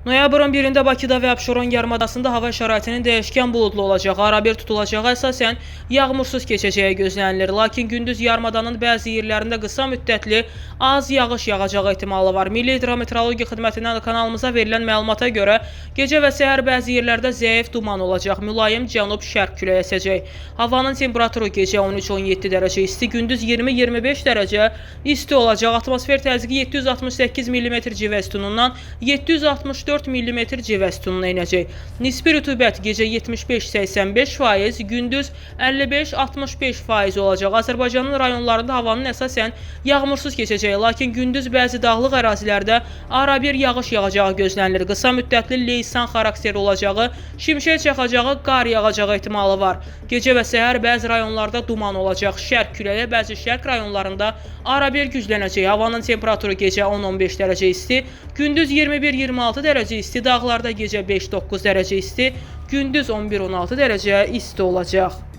Noyabrın 1-də Bakıda və Abşeron yarımadasında hava şəraitinin dəyişkən buludlu olacağı, arabir tutulacağı əsasən yağmursuz keçəcəyi gözlənilir. Lakin gündüz yarımadanın bəzi yerlərində qısa müddətli az yağış yağacağı ehtimalı var. Milli Hidrometeorologiya Xidmətindən kanalımıza verilən məlumata görə gecə və səhər bəzi yerlərdə zəif duman olacaq. Mülayim cənub-şərq küləyi əsəcək. Havanın temperaturu gecə 13-17 dərəcə isti, gündüz 20-25 dərəcə isti olacaq. Atmosfer təzyiqi 768 mm civə sütunundan 764 mm civə sütununa enəcək. Nisbi rütubət gecə 75-85%, gündüz 55-65% olacaq. Azərbaycanın rayonlarında havanın əsasən yağmursuz keçəcəyi, lakin gündüz bəzi dağlıq ərazilərdə arabir yağış yağacağı gözlənilir. Qısa müddətli leysan xarakterli olacağı, şimşək çaxacağı, qar yağacağı ehtimalı var. Gecə və səhər bəzi rayonlarda duman olacaq. Şərq küləyi bəzi şərq rayonlarında arabir güclənəcək. Havanın temperaturu gecə 10-15 dərəcə isti, gündüz 21-26 dərəcə isti, dağlarda gecə 5-9 dərəcə isti, gündüz 11-16 dərəcə isti olacaq.